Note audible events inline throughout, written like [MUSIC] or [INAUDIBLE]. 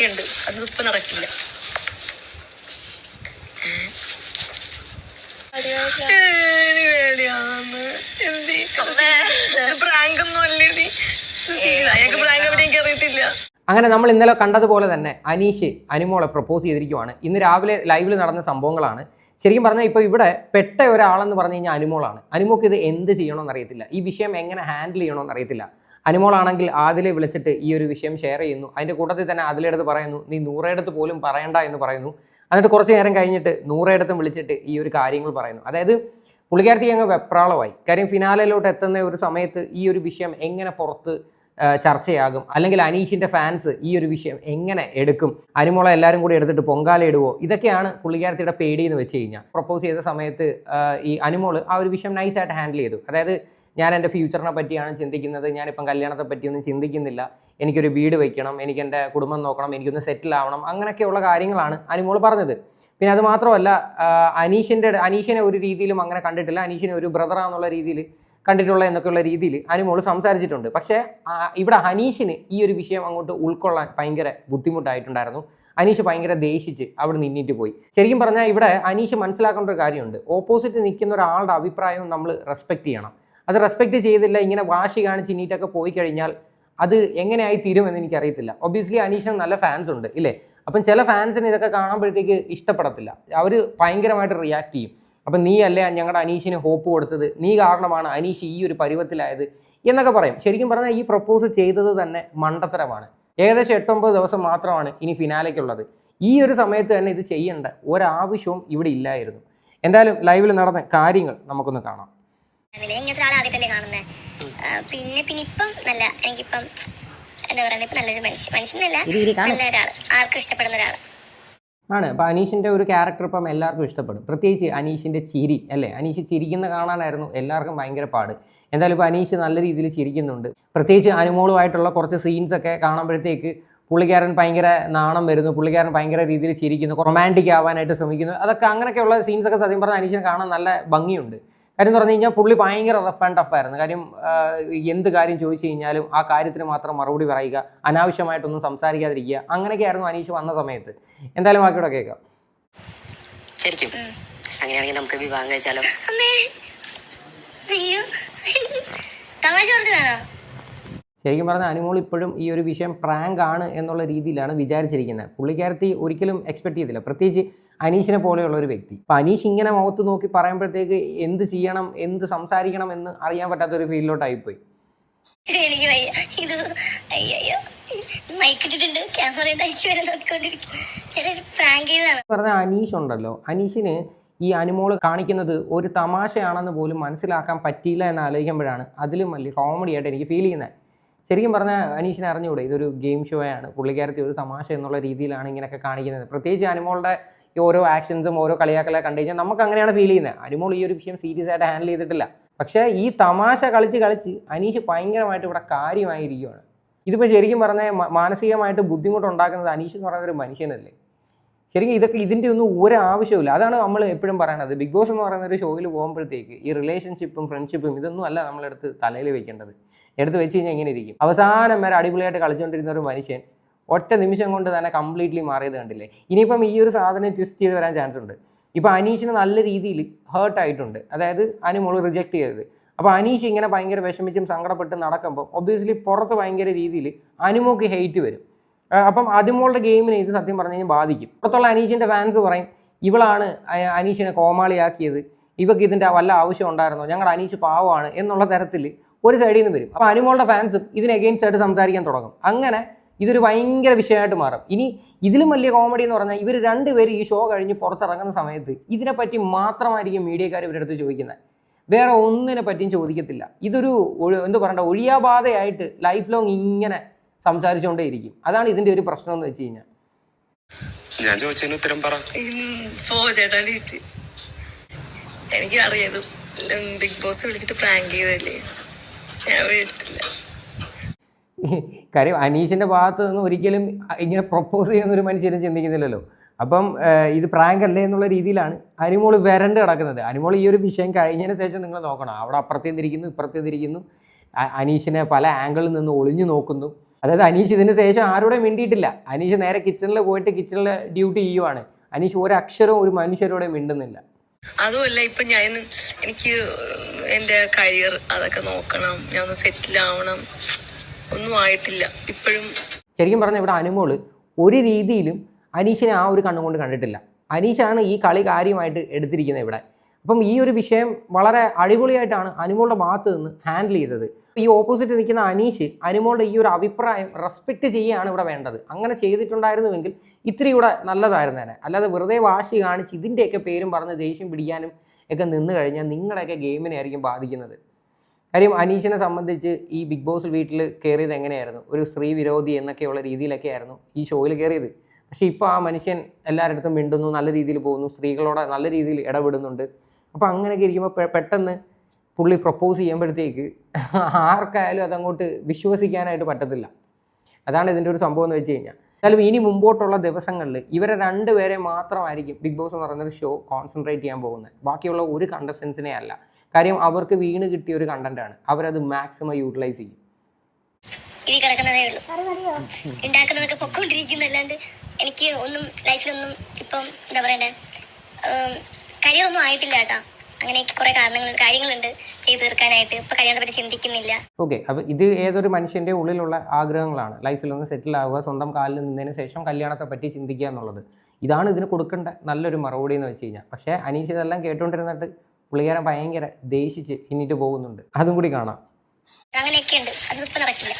ഒക്കെ ഉണ്ട് അത് ഇപ്പൊ നടക്കില്ല അങ്ങനെ നമ്മൾ ഇന്നലെ കണ്ടതുപോലെ തന്നെ അനീഷ് അനുമോളെ പ്രപ്പോസ് ചെയ്തിരിക്കുവാണ്. ഇന്ന് രാവിലെ ലൈവിൽ നടന്ന സംഭവങ്ങളാണ്. ശരിക്കും പറഞ്ഞാൽ ഇപ്പോൾ ഇവിടെ പെട്ട ഒരാളെന്ന് പറഞ്ഞു കഴിഞ്ഞാൽ അനുമോളാണ്. അനുമോക്ക് ഇത് എന്ത് ചെയ്യണമെന്ന് അറിയത്തില്ല. ഈ വിഷയം എങ്ങനെ ഹാൻഡിൽ ചെയ്യണമെന്ന് അറിയത്തില്ല. അനുമോളാണെങ്കിൽ ആദിലെ വിളിച്ചിട്ട് ഈ ഒരു വിഷയം ഷെയർ ചെയ്യുന്നു. അതിന്റെ കൂട്ടത്തിൽ തന്നെ അതിലെടുത്ത് പറയുന്നു നീ നൂറേടത്ത് പോലും പറയണ്ട എന്ന് പറയുന്നു. എന്നിട്ട് കുറച്ച് നേരം കഴിഞ്ഞിട്ട് നൂറേടത്തും വിളിച്ചിട്ട് ഈ ഒരു കാര്യങ്ങൾ പറയുന്നു. അതായത് പുള്ളിക്കാരത്തി അങ്ങ് വെപ്രാളമായി. കാര്യം ഫിനാലയിലോട്ട് എത്തുന്ന ഒരു സമയത്ത് ഈ ഒരു വിഷയം എങ്ങനെ പുറത്ത് ചർച്ചയാകും? അല്ലെങ്കിൽ അനീഷിന്റെ ഫാൻസ് ഈ ഒരു വിഷയം എങ്ങനെ എടുക്കും? അനുമോളെ എല്ലാവരും കൂടി എടുത്തിട്ട് പൊങ്കാല ഇടുവോ? ഇതൊക്കെയാണ് പുള്ളിക്കാരത്തിയുടെ പേടി എന്ന് വെച്ച് കഴിഞ്ഞാൽ. പ്രപ്പോസ് ചെയ്ത സമയത്ത് ഈ അനുമോൾ ആ ഒരു വിഷയം നൈസായിട്ട് ഹാൻഡിൽ ചെയ്തു. അതായത് ഞാൻ എന്റെ ഫ്യൂച്ചറിനെ പറ്റിയാണ് ചിന്തിക്കുന്നത്. ഞാനിപ്പം കല്യാണത്തെ പറ്റിയൊന്നും ചിന്തിക്കുന്നില്ല. എനിക്കൊരു വീട് വയ്ക്കണം എനിക്ക് എന്റെ കുടുംബം നോക്കണം എനിക്കൊന്ന് സെറ്റിൽ ആവണം അങ്ങനെയൊക്കെയുള്ള കാര്യങ്ങളാണ് അനുമോൾ പറഞ്ഞത്. പിന്നെ അത് മാത്രമല്ല അനീഷിന്റെ അനീഷിനെ ഒരു രീതിയിലും അങ്ങനെ കണ്ടിട്ടില്ല. അനീഷിനെ ഒരു ബ്രദറാന്നുള്ള രീതിയിൽ കണ്ടിട്ടുള്ള എന്നൊക്കെയുള്ള രീതിയിൽ അനുമോൾ സംസാരിച്ചിട്ടുണ്ട്. പക്ഷേ ഇവിടെ ഹനീഷിന് ഈ ഒരു വിഷയം അങ്ങോട്ട് ഉൾക്കൊള്ളാൻ ഭയങ്കര ബുദ്ധിമുട്ടായിട്ടുണ്ടായിരുന്നു. അനീഷ് ഭയങ്കര ദേഷിച്ച് അവിടെ നിന്നിട്ട് പോയി. ശരിക്കും പറഞ്ഞാൽ ഇവിടെ അനീഷ് മനസ്സിലാക്കേണ്ട ഒരു കാര്യമുണ്ട്. ഓപ്പോസിറ്റ് നിൽക്കുന്ന ഒരാളുടെ അഭിപ്രായവും നമ്മൾ റെസ്പെക്റ്റ് ചെയ്യണം. അത് റെസ്പെക്റ്റ് ചെയ്തില്ല ഇങ്ങനെ വാശി കാണിച്ച് നീറ്റൊക്കെ പോയി കഴിഞ്ഞാൽ അത് എങ്ങനെയായി തീരുമെന്ന് എനിക്കറിയത്തില്ല. ഒബ്വിയസ്ലി അനീഷിന് നല്ല ഫാൻസ് ഉണ്ട് ഇല്ലേ? അപ്പം ചില ഫാൻസിന് ഇതൊക്കെ കാണുമ്പോഴത്തേക്ക് ഇഷ്ടപ്പെടത്തില്ല. അവർ ഭയങ്കരമായിട്ട് റിയാക്ട് ചെയ്യും. അപ്പം നീ അല്ലേ ഞങ്ങളുടെ അനീഷിന് ഹോപ്പ് കൊടുത്തത്? നീ കാരണമാണ് അനീഷ് ഈ ഒരു പരുവത്തിലായത്? എന്നൊക്കെ പറയും. ശരിക്കും പറഞ്ഞാൽ ഈ പ്രപ്പോസ് ചെയ്തത് തന്നെ മണ്ടത്തരമാണ്. ഏകദേശം എട്ടൊമ്പത് ദിവസം മാത്രമാണ് ഇനി ഫിനാലയ്ക്കുള്ളത് ഈ ഒരു സമയത്ത് തന്നെ ഇത് ചെയ്യേണ്ട ഒരാവശ്യവും ഇവിടെ ഇല്ലായിരുന്നു. എന്തായാലും ലൈവിൽ നടന്ന കാര്യങ്ങൾ നമുക്കൊന്ന് കാണാം. ഇങ്ങനത്തെ ഒരാളെ ആദ്യമായിട്ടല്ലേ കാണുന്നത് പിന്നെ പിന്നെ ഇപ്പം നല്ല എനിക്കിപ്പം എന്താ പറയുക ഇപ്പം നല്ലൊരു മനുഷ്യൻ മനുഷ്യനല്ല നല്ല ഒരാൾ ആർക്കും ഇഷ്ടപ്പെടുന്ന ഒരാൾ ആണ് അപ്പോൾ അനീഷിന്റെ ഒരു ക്യാരക്ടർ ഇപ്പം എല്ലാവർക്കും ഇഷ്ടപ്പെടും. പ്രത്യേകിച്ച് അനീഷിന്റെ ചിരി അല്ലേ? അനീഷ് ചിരിക്കുന്ന കാണാനായിരുന്നു എല്ലാവർക്കും ഭയങ്കര പാട്. എന്തായാലും ഇപ്പോൾ അനീഷ് നല്ല രീതിയിൽ ചിരിക്കുന്നുണ്ട്. പ്രത്യേകിച്ച് അനുമോളുമായിട്ടുള്ള കുറച്ച് സീൻസ് ഒക്കെ കാണുമ്പോഴത്തേക്ക് പുള്ളിക്കാരൻ ഭയങ്കര നാണം വരുന്നു പുള്ളിക്കാരൻ ഭയങ്കര രീതിയിൽ ചിരിക്കുന്നു റൊമാന്റിക് ആവാനായിട്ട് ശ്രമിക്കുന്നു. അതൊക്കെ അങ്ങനെയൊക്കെയുള്ള സീൻസ് ഒക്കെ സത്യം പറഞ്ഞാൽ അനീഷിനെ കാണാൻ നല്ല ഭംഗിയുണ്ട്. കാര്യം എന്ന് പറഞ്ഞു കഴിഞ്ഞാൽ പുള്ളി ഭയങ്കര റഫ് ആൻഡ് ടഫ് ആയിരുന്നു. കാര്യം എന്ത് കാര്യം ചോദിച്ചു കഴിഞ്ഞാലും ആ കാര്യത്തിന് മാത്രം മറുപടി പറയുക അനാവശ്യമായിട്ടൊന്നും സംസാരിക്കാതിരിക്കുക അങ്ങനെയൊക്കെയായിരുന്നു അനീഷ് വന്ന സമയത്ത്. എന്തായാലും ബാക്കിയോടെ കേൾക്കാം. ശരിക്കും. അങ്ങനെയാണെങ്കിൽ നമുക്ക് വിവാഹം കഴിച്ചാലോ? അമ്മേ അയ്യോ. തമാശ പറഞ്ഞതാണോ? ശരിക്കും പറഞ്ഞാൽ അനുമോൾ ഇപ്പോഴും ഈ ഒരു വിഷയം പ്രാങ്ക് ആണ് എന്നുള്ള രീതിയിലാണ് വിചാരിച്ചിരിക്കുന്നത്. പുള്ളിക്കാരത്തി ഒരിക്കലും എക്സ്പെക്ട് ചെയ്തില്ല. പ്രത്യേകിച്ച് അനീഷിനെ പോലെയുള്ള ഒരു വ്യക്തി. അപ്പം അനീഷ് ഇങ്ങനെ മുഖത്ത് നോക്കി പറയുമ്പോഴത്തേക്ക് എന്ത് ചെയ്യണം എന്ത് സംസാരിക്കണം എന്ന് അറിയാൻ പറ്റാത്ത ഒരു ഫീലിലോട്ടായിപ്പോയി എനിക്ക് വയ്യ. ഇത് അയ്യോ മൈക്കിട്ടിട്ടുണ്ട് ക്യാമറ അയച്ചു വരെ നോക്കിക്കൊണ്ടിരിക്കും ചില പ്രാങ്ക് ചെയ്തതാണ്. പറഞ്ഞ അനീഷ് ഉണ്ടല്ലോ. അനീഷിന് ഈ അനുമോൾ കാണിക്കുന്നത് ഒരു തമാശയാണെന്ന് പോലും മനസ്സിലാക്കാൻ പറ്റിയില്ല എന്ന് ആലോചിക്കുമ്പോഴാണ് അതിലും വലിയ കോമഡി ആയിട്ട് എനിക്ക് ഫീൽ ചെയ്യുന്നത്. ശരിക്കും പറഞ്ഞാൽ അനീഷിനെ അറിഞ്ഞുകൂടെ? ഇതൊരു ഗെയിം ഷോയാണ് പുള്ളിക്കാരത്തി ഒരു തമാശ എന്നുള്ള രീതിയിലാണ് ഇങ്ങനെയൊക്കെ കാണിക്കുന്നത്. പ്രത്യേകിച്ച് അനുമോളുടെ ഈ ഓരോ ആക്ഷൻസും ഓരോ കളിയാക്കലൊക്കെ കണ്ടു കഴിഞ്ഞാൽ നമുക്ക് അങ്ങനെയാണ് ഫീൽ ചെയ്യുന്നത്. അനുമോൾ ഈ ഒരു വിഷയം സീരിയസ് ആയിട്ട് ഹാൻഡിൽ ചെയ്തിട്ടില്ല. പക്ഷേ ഈ തമാശ കളിച്ച് കളിച്ച് അനീഷ് ഭയങ്കരമായിട്ട് ഇവിടെ കാര്യമായിരിക്കുകയാണ്. ഇതിപ്പോൾ ശരിക്കും പറഞ്ഞാൽ മാനസികമായിട്ട് ബുദ്ധിമുട്ടുണ്ടാക്കുന്നത് അനീഷ് എന്ന് പറയുന്ന ഒരു മനുഷ്യനല്ലേ? ശരിക്കും ഇതൊക്കെ ഇതിന്റെ ഒന്നും ഒരു ആവശ്യമില്ല അതാണ് നമ്മൾ എപ്പോഴും പറയണത്. ബിഗ് ബോസ് എന്ന് പറയുന്ന ഒരു ഷോയിൽ പോകുമ്പോഴത്തേക്ക് ഈ റിലേഷൻഷിപ്പും ഫ്രണ്ട്ഷിപ്പും ഇതൊന്നും അല്ല നമ്മളെടുത്ത് തലയിൽ വെക്കേണ്ടത്. എടുത്ത് വെച്ച് കഴിഞ്ഞാൽ ഇങ്ങനെ ഇരിക്കും. അവസാനം വരെ അടിപൊളിയായിട്ട് കളിച്ചുകൊണ്ടിരുന്ന ഒരു മനുഷ്യൻ ഒറ്റ നിമിഷം കൊണ്ട് തന്നെ കംപ്ലീറ്റ്ലി മാറിയത് കണ്ടില്ലേ? ഇനിയിപ്പം ഈ ഒരു സാധനം ട്വിസ്റ്റ് ചെയ്ത് വരാൻ ചാൻസ് ഉണ്ട്. ഇപ്പം അനീഷിന് നല്ല രീതിയിൽ ഹേർട്ട് ആയിട്ടുണ്ട്. അതായത് അനുമോൾ റിജക്ട് ചെയ്തത്. അപ്പോൾ അനീഷ് ഇങ്ങനെ ഭയങ്കര വിഷമിച്ചും സങ്കടപ്പെട്ട് നടക്കുമ്പോൾ ഒബ്വിയസ്ലി പുറത്ത് ഭയങ്കര രീതിയിൽ അനുമോക്ക് ഹെയ്റ്റ് വരും. അപ്പം അതിമോളുടെ ഗെയിമിനെ ഇത് സത്യം പറഞ്ഞു കഴിഞ്ഞാൽ ബാധിക്കും. പുറത്തുള്ള അനീഷിന്റെ ഫാൻസ് പറയും ഇവളാണ് അനീഷിനെ കോമാളിയാക്കിയത്. ഇവക്ക് ഇതിന്റെ വല്ല ആവശ്യം ഉണ്ടായിരുന്നോ? ഞങ്ങളുടെ അനീഷ് പാവമാണ് എന്നുള്ള തരത്തിൽ ഒരു സൈഡിൽ നിന്ന് വരും. അപ്പോൾ അനുമോളുടെ ഫാൻസും ഇതിന് എഗെയിൻസ്റ്റ് ആയിട്ട് സംസാരിക്കാൻ തുടങ്ങും. അങ്ങനെ ഇതൊരു ഭയങ്കര വിഷയമായിട്ട് മാറും. ഇനി ഇതിലും വലിയ കോമഡി എന്ന് പറഞ്ഞാൽ ഇവർ രണ്ടുപേരും ഈ ഷോ കഴിഞ്ഞ് പുറത്തിറങ്ങുന്ന സമയത്ത് ഇതിനെപ്പറ്റി മാത്രമായിരിക്കും മീഡിയക്കാർ ഇവരുടെ അടുത്ത് ചോദിക്കുന്നത്. വേറെ ഒന്നിനെ പറ്റിയും ചോദിക്കത്തില്ല. ഇതൊരു എന്ത് പറയണ്ട ഒഴിയാബാധയായിട്ട് ലൈഫ് ലോങ് ഇങ്ങനെ സംസാരിച്ചുകൊണ്ടേയിരിക്കും. അതാണ് ഇതിന്റെ ഒരു പ്രശ്നം എന്ന് വെച്ച് കഴിഞ്ഞാൽ. ഞാൻ ചോദിച്ചതിന് ഉത്തരം പറ. പോ ചേട്ടാ എനിക്ക് ബിഗ് ബോസ് വിളിച്ചിട്ട് പ്രാങ്ക് ചെയ്തല്ലേ ഞാൻ വീട്ടില്ല കാര്യം അനീഷിന്റെ ഭാഗത്ത് നിന്ന് ഒരിക്കലും ഇങ്ങനെ പ്രപ്പോസ് ചെയ്യുന്ന ഒരു മനുഷ്യരും ചിന്തിക്കുന്നില്ലല്ലോ. അപ്പം ഇത് പ്രാങ്ക് അല്ലേ എന്നുള്ള രീതിയിലാണ് അനുമോൾ വരണ്ട് കിടക്കുന്നത്. അനുമോൾ ഈ ഒരു വിഷയം കഴിഞ്ഞതിന് ശേഷം നിങ്ങൾ നോക്കണം. അവിടെ അപ്പുറത്തേ തിരിക്കുന്നു ഇപ്പുറത്തേ തിരിക്കുന്നു അനീഷിനെ പല ആംഗിളിൽ നിന്ന് ഒളിഞ്ഞു നോക്കുന്നു. അതായത് അനീഷ് ഇതിന് ശേഷം ആരോടെ മിണ്ടിയിട്ടില്ല. അനീഷ് നേരെ കിച്ചണിൽ പോയിട്ട് കിച്ചണിൽ ഡ്യൂട്ടി ചെയ്യുവാണ്. അനീഷ് ഒരക്ഷരവും ഒരു മനുഷ്യരോടെ മിണ്ടുന്നില്ല. അതുമല്ല ഇപ്പൊ ഞാൻ എനിക്ക് എന്റെ കരിയർ അതൊക്കെ നോക്കണം. ഞാൻ ഒന്ന് സെറ്റിൽ ആവണം. ഒന്നും ആയിട്ടില്ല. ഇപ്പോഴും ശരിക്കും പറഞ്ഞാൽ ഇവിടെ അനുമോൾ ഒരു രീതിയിലും അനീഷിനെ ആ ഒരു കണ്ണുകൊണ്ട് കണ്ടിട്ടില്ല. അനീഷാണ് ഈ കളി കാര്യമായിട്ട് എടുത്തിരിക്കുന്നത് ഇവിടെ. അപ്പം ഈ ഒരു വിഷയം വളരെ അടിപൊളിയായിട്ടാണ് അനുമോളുടെ ഭാഗത്ത് നിന്ന് ഹാൻഡിൽ ചെയ്തത്. ഈ ഓപ്പോസിറ്റ് നിൽക്കുന്ന അനീഷ് അനുമോളുടെ ഈ ഒരു അഭിപ്രായം റെസ്പെക്ട് ചെയ്യുകയാണ് ഇവിടെ വേണ്ടത്. അങ്ങനെ ചെയ്തിട്ടുണ്ടായിരുന്നുവെങ്കിൽ ഇത്തിരി കൂടെ നല്ലതായിരുന്നേനെ അല്ലാതെ വെറുതെ വാശി കാണിച്ച് ഇതിന്റെയൊക്കെ പേരും പറഞ്ഞ് ദേഷ്യം പിടിക്കാനും ഒക്കെ നിന്ന് കഴിഞ്ഞാൽ നിങ്ങളുടെയൊക്കെ ഗെയിമിനെ ആയിരിക്കും ബാധിക്കുന്നത്. കാര്യം അനീഷിനെ സംബന്ധിച്ച് ഈ ബിഗ് ബോസ് വീട്ടിൽ കയറിയത് എങ്ങനെയായിരുന്നു? ഒരു സ്ത്രീ വിരോധി എന്നൊക്കെയുള്ള രീതിയിലൊക്കെ ആയിരുന്നു ഈ ഷോയിൽ കയറിയത് പക്ഷേ ഇപ്പോൾ ആ മനുഷ്യൻ എല്ലാവരുടെ മിണ്ടുന്നു നല്ല രീതിയിൽ പോകുന്നു സ്ത്രീകളോട് നല്ല രീതിയിൽ ഇടപെടുന്നുണ്ട്. അപ്പോൾ അങ്ങനെയൊക്കെ ഇരിക്കുമ്പോൾ പെട്ടെന്ന് പുള്ളി പ്രപ്പോസ് ചെയ്യുമ്പോഴത്തേക്ക് ആർക്കായാലും അതങ്ങോട്ട് വിശ്വസിക്കാനായിട്ട് പറ്റത്തില്ല. അതാണ് ഇതിന്റെ ഒരു സംഭവം എന്ന് വെച്ച് കഴിഞ്ഞാൽ എന്നാലും ഇനി മുമ്പോട്ടുള്ള ദിവസങ്ങളിൽ ഇവരെ രണ്ടുപേരെ മാത്രമായിരിക്കും ബിഗ് ബോസ് എന്ന് പറയുന്നൊരു ഷോ കോൺസെൻട്രേറ്റ് ചെയ്യാൻ പോകുന്നത്. ബാക്കിയുള്ള ഒരു കണ്ടസ്റ്റൻസിനെ അല്ല. കാര്യം അവർക്ക് വീണ് കിട്ടിയ ഒരു കണ്ടന്റ് ആണ്. അവരത് മാക്സിമം യൂട്ടിലൈസ് ചെയ്യും. ഇനി കിടക്കുന്നതേ ഉള്ളൂ. ഉണ്ടാക്കുന്നതൊക്കെ പൊക്കോണ്ടിരിക്കുന്നല്ലാണ്ട് എനിക്ക് ഒന്നും ലൈഫിലൊന്നും ഇപ്പം എന്താ പറയണ്ടേ? കരിയർ ഒന്നും ആയിട്ടില്ല കേട്ടാ. അങ്ങനെ കുറെ കാരണങ്ങൾ കാര്യങ്ങളുണ്ട് ചെയ്തു തീർക്കാനായിട്ട്. ഇപ്പൊ കല്യാണത്തെ പറ്റി ചിന്തിക്കുന്നില്ല. ഓക്കെ ഇത് ഏതൊരു മനുഷ്യന്റെ ഉള്ളിലുള്ള ആഗ്രഹങ്ങളാണ്. ലൈഫിൽ ഒന്ന് സെറ്റിൽ ആവുക സ്വന്തം കാലിൽ നിന്നതിന് ശേഷം കല്യാണത്തെ പറ്റി ചിന്തിക്കുക എന്നുള്ളത്. ഇതാണ് ഇതിന് കൊടുക്കേണ്ട നല്ലൊരു മറുപടി എന്ന് വെച്ച് കഴിഞ്ഞാൽ. പക്ഷേ അനീഷ് ഇതെല്ലാം കേട്ടുകൊണ്ടിരുന്നിട്ട് പുള്ളിക്കാരൻ ഭയങ്കര ദേഷിച്ച് പിന്നിട്ട് പോകുന്നുണ്ട്. അതും കൂടി കാണാം. അങ്ങനെയൊക്കെ ഉണ്ട് നടക്കില്ല.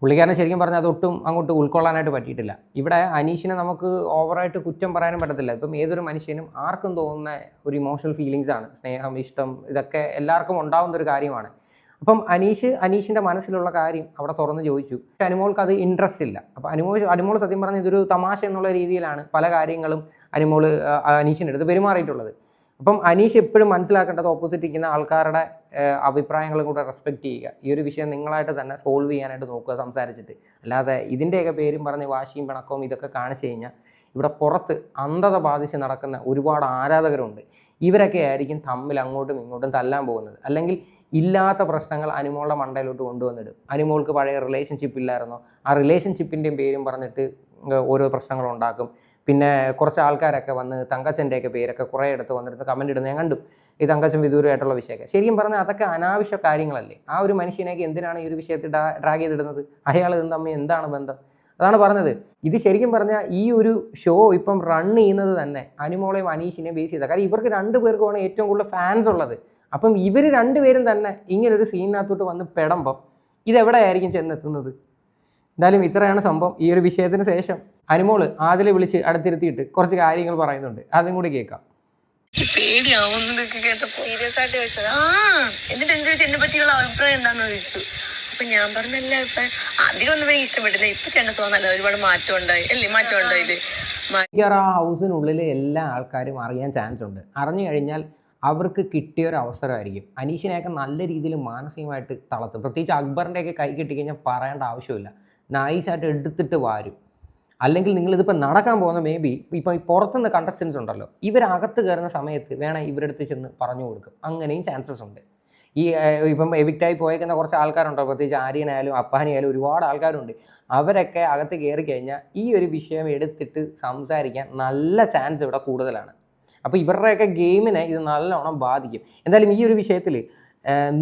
പുള്ളിക്കാരൻ ശരിക്കും പറഞ്ഞാൽ അതൊട്ടും അങ്ങോട്ട് ഉൾക്കൊള്ളാനായിട്ട് പറ്റിയിട്ടില്ല. ഇവിടെ അനീഷിനെ നമുക്ക് ഓവറായിട്ട് കുറ്റം പറയാനും പറ്റത്തില്ല. ഇപ്പം ഏതൊരു മനുഷ്യനും ആർക്കും തോന്നുന്ന ഒരു ഇമോഷണൽ ഫീലിങ്സ് ആണ്. സ്നേഹം ഇഷ്ടം ഇതൊക്കെ എല്ലാവർക്കും ഉണ്ടാവുന്ന ഒരു കാര്യമാണ്. അപ്പം അനീഷ് അനീഷിന്റെ മനസ്സിലുള്ള കാര്യം അവിടെ തുറന്ന് ചോദിച്ചു. പക്ഷെ അനുമോൾക്ക് അത് ഇൻട്രസ്റ്റ് ഇല്ല. അപ്പോൾ അനുമോൾ അനുമോൾ സത്യം പറഞ്ഞ ഇതൊരു തമാശ എന്നുള്ള രീതിയിലാണ് പല കാര്യങ്ങളും അനുമോൾ അനീഷിന്റെ അടുത്ത് പെരുമാറിയിട്ടുള്ളത്. അപ്പം അനീഷ് എപ്പോഴും മനസ്സിലാക്കേണ്ടത് ഓപ്പോസിറ്റ് ഇരിക്കുന്ന ആൾക്കാരുടെ അഭിപ്രായങ്ങളും കൂടെ റെസ്പെക്റ്റ് ചെയ്യുക. ഈ ഒരു വിഷയം നിങ്ങളായിട്ട് തന്നെ സോൾവ് ചെയ്യാനായിട്ട് നോക്കുക സംസാരിച്ചിട്ട്. അല്ലാതെ ഇതിന്റെയൊക്കെ പേരും പറഞ്ഞ് വാശിയും പിണക്കവും ഇതൊക്കെ കാണിച്ചു കഴിഞ്ഞാൽ ഇവിടെ പുറത്ത് അന്ധത ബാധിച്ച് നടക്കുന്ന ഒരുപാട് ആരാധകരുണ്ട്. ഇവരൊക്കെ ആയിരിക്കും തമ്മിൽ അങ്ങോട്ടും ഇങ്ങോട്ടും തല്ലാൻ പോകുന്നത്. അല്ലെങ്കിൽ ഇല്ലാത്ത പ്രശ്നങ്ങൾ അനുമോളുടെ മണ്ടയിലോട്ട് കൊണ്ടുവന്നിടും. അനുമോൾക്ക് പഴയ റിലേഷൻഷിപ്പ് ഇല്ലായിരുന്നോ? ആ റിലേഷൻഷിപ്പിന്റെയും പേരും പറഞ്ഞിട്ട് ഓരോ പ്രശ്നങ്ങൾ ഉണ്ടാക്കും. പിന്നെ കുറച്ച് ആൾക്കാരൊക്കെ വന്ന് തങ്കച്ചന്റെയൊക്കെ പേരൊക്കെ കുറേ എടുത്ത് വന്നിരുന്ന് കമന്റ് ഇടുന്നത് ഞാൻ കണ്ടു. ഈ തങ്കച്ചൻ വിദൂരമായിട്ടുള്ള വിഷയമൊക്കെ. ശരിക്കും പറഞ്ഞാൽ അതൊക്കെ അനാവശ്യ കാര്യങ്ങളല്ലേ? ആ ഒരു മനുഷ്യനേക്ക് എന്തിനാണ് ഈ ഒരു വിഷയത്തിൽ ഡ്രാഗ് ചെയ്തിടുന്നത്? അയാൾ ഇതും തമ്മിൽ എന്താണ് ബന്ധം? അതാണ് പറഞ്ഞത്. ഇത് ശരിക്കും പറഞ്ഞാൽ ഈ ഒരു ഷോ ഇപ്പം റൺ ചെയ്യുന്നത് തന്നെ അനുമോളെയും അനീഷിനെയും ബേസ് ചെയ്ത. കാരണം ഇവർക്ക് രണ്ട് പേർക്കുമാണ് ഏറ്റവും കൂടുതൽ ഫാൻസ് ഉള്ളത്. അപ്പം ഇവർ രണ്ടുപേരും തന്നെ ഇങ്ങനൊരു സീനിനകത്തോട്ട് വന്ന് പെടുമ്പം ഇതെവിടെയായിരിക്കും ചെന്നെത്തുന്നത്? എന്തായാലും ഇത്രയാണ് സംഭവം. ഈ ഒരു വിഷയത്തിന് ശേഷം അനുമോൾ ആദ്യം വിളിച്ച് അടുത്തിരുത്തിയിട്ട് കുറച്ച് കാര്യങ്ങൾ പറയുന്നുണ്ട്. അതും കൂടി കേൾക്കാം. പേടിയാവുന്നതൊക്കെ കേട്ടപ്പോ സീരിയസ് ആയിട്ട് ചോദിച്ചത് ആ എന്നിട്ട് എന്ത് ചോദിച്ചു എന്നെ പറ്റിയുള്ള അഭിപ്രായം എന്താന്ന് ചോദിച്ചു? അപ്പൊ ഞാൻ പറഞ്ഞല്ല അഭിപ്രായം അധികം ഒന്നും എനിക്ക് ഇഷ്ടപ്പെട്ടില്ല. ഇപ്പൊ ചേട്ടൻ സുഖം തോന്നല്ല ഒരുപാട് മാറ്റം ഉണ്ടായി. അല്ലേ? മാറ്റം ഉണ്ടായില്ലേ മിക്കവാറും ആ ഹൗസിനുള്ളിൽ എല്ലാ ആൾക്കാരും അറിയാൻ ചാൻസ് ഉണ്ട്. അറിഞ്ഞു കഴിഞ്ഞാൽ അവർക്ക് കിട്ടിയ ഒരു അവസരമായിരിക്കും. അനീഷിനെയൊക്കെ നല്ല രീതിയിൽ മാനസികമായിട്ട് തളർത്തും. പ്രത്യേകിച്ച് അക്ബറിന്റെയൊക്കെ കൈ കിട്ടിക്കഴിഞ്ഞാൽ പറയേണ്ട ആവശ്യമില്ല. നൈസായിട്ട് എടുത്തിട്ട് വാരും. അല്ലെങ്കിൽ നിങ്ങളിതിപ്പോൾ നടക്കാൻ പോകുന്ന മേ ബി ഇപ്പോൾ പുറത്തുനിന്ന് കണ്ടസ്റ്റൻസ് ഉണ്ടല്ലോ ഇവരകത്ത് കയറുന്ന സമയത്ത് വേണം ഇവരെടുത്ത് ചെന്ന് പറഞ്ഞു കൊടുക്കും. അങ്ങനെയും ചാൻസസ് ഉണ്ട്. ഈ ഇപ്പം എവിക്റ്റായി പോയേക്കുന്ന കുറച്ച് ആൾക്കാരുണ്ടോ? പ്രത്യേകിച്ച് ആര്യനായാലും അപ്പാനിയായാലും ഒരുപാട് ആൾക്കാരുണ്ട്. അവരൊക്കെ അകത്ത് കയറി കഴിഞ്ഞാൽ ഈ ഒരു വിഷയം എടുത്തിട്ട് സംസാരിക്കാൻ നല്ല ചാൻസ് ഇവിടെ കൂടുതലാണ്. അപ്പോൾ ഇവരുടെയൊക്കെ ഗെയിമിനെ ഇത് നല്ലോണം ബാധിക്കും. എന്തായാലും ഈ ഒരു വിഷയത്തിൽ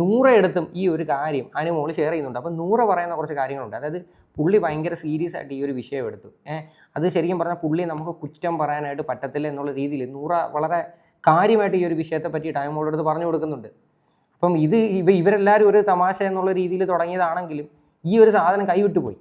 നൂറെടുത്തും ഈ ഒരു കാര്യം അനുമോൾ ഷെയർ ചെയ്യുന്നുണ്ട്. അപ്പോൾ നൂറ പറയുന്ന കുറച്ച് കാര്യങ്ങളുണ്ട്. അതായത് പുള്ളി ഭയങ്കര സീരിയസ് ആയിട്ട് ഈ ഒരു വിഷയം എടുത്തു. അത് ശരിക്കും പറഞ്ഞാൽ പുള്ളി നമുക്ക് കുറ്റം പറയാനായിട്ട് പറ്റത്തില്ല എന്നുള്ള രീതിയിൽ നൂറ വളരെ കാര്യമായിട്ട് ഈ ഒരു വിഷയത്തെ പറ്റിയിട്ട് അടുത്ത് പറഞ്ഞു കൊടുക്കുന്നുണ്ട്. അപ്പം ഇത് ഇവ ഇവരെല്ലാവരും ഒരു തമാശ എന്നുള്ള രീതിയിൽ തുടങ്ങിയതാണെങ്കിലും ഈ ഒരു സാധനം കൈവിട്ടു പോയി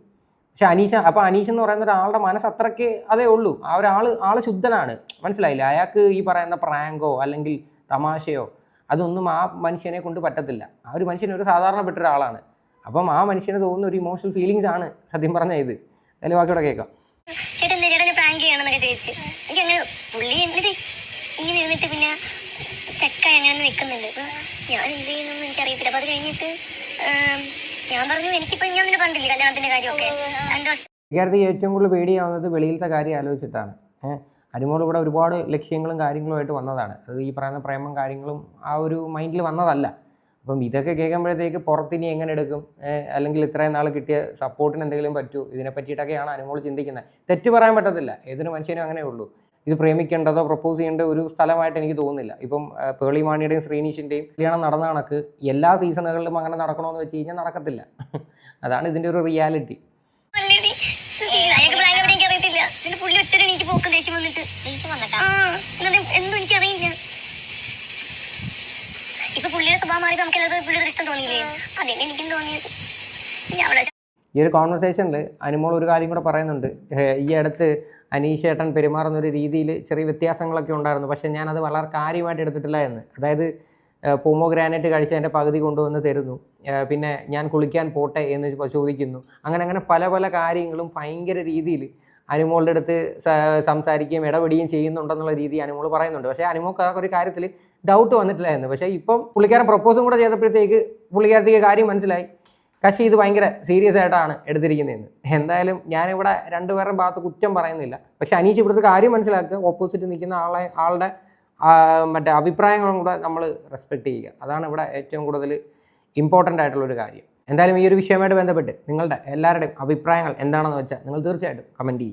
പക്ഷെ അനീഷ അപ്പോൾ അനീഷ് എന്ന് പറയുന്ന ഒരാളുടെ മനസ്സ് അത്രയ്ക്ക് അതേ ഉള്ളൂ. ആ ഒരാൾ ആൾ ശുദ്ധനാണ്. മനസ്സിലായില്ലേ? അയാൾക്ക് ഈ പറയുന്ന പ്രാങ്കോ അല്ലെങ്കിൽ തമാശയോ അതൊന്നും ആ മനുഷ്യനെ കൊണ്ട് പറ്റത്തില്ല. ആ ഒരു മനുഷ്യൻ ഒരു സാധാരണപ്പെട്ട ഒരാളാണ്. അപ്പം ആ മനുഷ്യനെ തോന്നുന്ന ഒരു ഇമോഷണൽ ഫീലിങ്സ് ആണ് സത്യം പറഞ്ഞ ഇത്. അതിൽ ബാക്കിയോടെ കേൾക്കാം. ചേട്ടൻ പ്രാങ്ക് ചെയ്യണമെന്നൊക്കെ ചോദിച്ചു. എനിക്ക് അങ്ങനെ പുള്ളി ഇങ്ങനെ ഇരുന്നിട്ട് പിന്നെ സ്റ്റക്കായി അങ്ങനെ നിൽക്കുന്നുണ്ട് അപ്പൊ ഞാൻ എന്ത് ചെയ്യുന്നു എനിക്കറിയത്തില്ല. അപ്പൊ അത് കഴിഞ്ഞിട്ട് ഞാൻ പറഞ്ഞു എനിക്കിപ്പോ ഞാൻ പിന്നെ പറഞ്ഞില്ലേ കല്യാണത്തിന്റെ കാര്യമൊക്കെ? രണ്ടു വർഷം ഇക്കാര്യത്തിൽ ഏറ്റവും കൂടുതൽ പേടിയാവുന്നത് വെളിയിലത്തെ കാര്യം ആലോചിച്ചിട്ടാണ്. ഏഹ് അനുമോൾ ഇവിടെ ഒരുപാട് ലക്ഷ്യങ്ങളും കാര്യങ്ങളുമായിട്ട് വന്നതാണ്. അത് ഈ പറയുന്ന പ്രേമം കാര്യങ്ങളും ആ ഒരു മൈൻഡിൽ വന്നതല്ല. അപ്പം ഇതൊക്കെ കേൾക്കുമ്പോഴത്തേക്ക് പുറത്തിനി എങ്ങനെ എടുക്കും? അല്ലെങ്കിൽ ഇത്രയും നാൾ കിട്ടിയ സപ്പോർട്ടിന് എന്തെങ്കിലും പറ്റൂ? ഇതിനെ പറ്റിയിട്ടൊക്കെയാണ് അനുമോൾ ചിന്തിക്കുന്നത്. തെറ്റ് പറയാൻ പറ്റത്തില്ല. ഏതൊരു മനുഷ്യനും അങ്ങനെ ഉള്ളൂ. ഇത് പ്രേമിക്കേണ്ടതോ പ്രപ്പോസ് ചെയ്യേണ്ട ഒരു സ്ഥലമായിട്ട് എനിക്ക് തോന്നുന്നില്ല. ഇപ്പം ആ, പേളി മാണിയുടെയും ശ്രീനീഷിന്റെയും കല്യാണം നടന്ന കണക്ക് എല്ലാ സീസണുകളിലും അങ്ങനെ നടക്കണമെന്ന് വെച്ച് കഴിഞ്ഞാൽ നടക്കത്തില്ല. [LAUGHS] അതാണ് ഇതിന്റെ ഒരു റിയാലിറ്റി അല്ലേടി? അയാൾക്ക് പ്രായം എവിടെ എനിക്ക് അറിയത്തില്ല. എന്നിട്ട് പുള്ളി ഒറ്റ എനിക്ക് പോക്ക് ദേഷ്യം വന്നിട്ട്. ദേഷ്യം വന്നിട്ടാ? ആ എന്തും എനിക്ക് അറിയില്ല. ഇപ്പൊ പുള്ളിയുടെ സ്വഭാവം മാറി നമുക്ക് എല്ലാവർക്കും പുള്ളിയുടെ ഇഷ്ടം തോന്നിയില്ലേ? അതന്നെ എനിക്കും തോന്നിയത് ഞാൻ ഈ ഒരു കോൺവെർസേഷനിൽ അനുമോൾ ഒരു കാര്യം കൂടെ പറയുന്നുണ്ട്. ഈ അടുത്ത് അനീഷ് പെരുമാറുന്നൊരു രീതിയിൽ ചെറിയ വ്യത്യാസങ്ങളൊക്കെ ഉണ്ടായിരുന്നു. പക്ഷേ ഞാനത് വളരെ കാര്യമായിട്ട് എടുത്തിട്ടില്ല എന്ന്. അതായത് പോമോ ഗ്രാനൈറ്റ് കഴിച്ചതിന്റെ പകുതി കൊണ്ടുവന്ന് തരുന്നു. പിന്നെ ഞാൻ കുളിക്കാൻ പോട്ടെ എന്ന് ചോദിക്കുന്നു. അങ്ങനെ അങ്ങനെ പല പല കാര്യങ്ങളും ഭയങ്കര രീതിയിൽ അനുമോളുടെ അടുത്ത് സംസാരിക്കുകയും ഇടപെടുകയും ചെയ്യുന്നുണ്ടെന്നുള്ള രീതി അനുമോൾ പറയുന്നുണ്ട്. പക്ഷേ അനുമോൾക്ക് ആ ഒരു കാര്യത്തിൽ ഡൗട്ട് വന്നിട്ടില്ല എന്ന്. പക്ഷേ ഇപ്പം പുള്ളിക്കാരൻ പ്രപ്പോസും കൂടെ ചെയ്തപ്പോഴത്തേക്ക് പുള്ളിക്കാരത്തേക്ക് കാര്യം മനസ്സിലായി. കശി ഇത് ഭയങ്കര സീരിയസ് ആയിട്ടാണ് എടുത്തിരിക്കുന്നതെന്ന്. എന്തായാലും ഞാനിവിടെ രണ്ടുപേരുടെ ഭാഗത്ത് കുറ്റം പറയുന്നില്ല. പക്ഷെ അനീഷ് ഇവിടുത്തെ കാര്യം മനസ്സിലാക്കുക. ഓപ്പോസിറ്റ് നിൽക്കുന്ന ആളെ ആളുടെ മറ്റേ അഭിപ്രായങ്ങളും കൂടെ നമ്മൾ റെസ്പെക്ട് ചെയ്യുക. അതാണ് ഇവിടെ ഏറ്റവും കൂടുതൽ ഇമ്പോർട്ടന്റ് ആയിട്ടുള്ളൊരു കാര്യം. എന്തായാലും ഈ ഒരു വിഷയമായിട്ട് ബന്ധപ്പെട്ട് നിങ്ങളുടെ എല്ലാവരുടെയും അഭിപ്രായങ്ങൾ എന്താണെന്ന് വെച്ചാൽ നിങ്ങൾ തീർച്ചയായിട്ടും കമന്റ് ചെയ്യും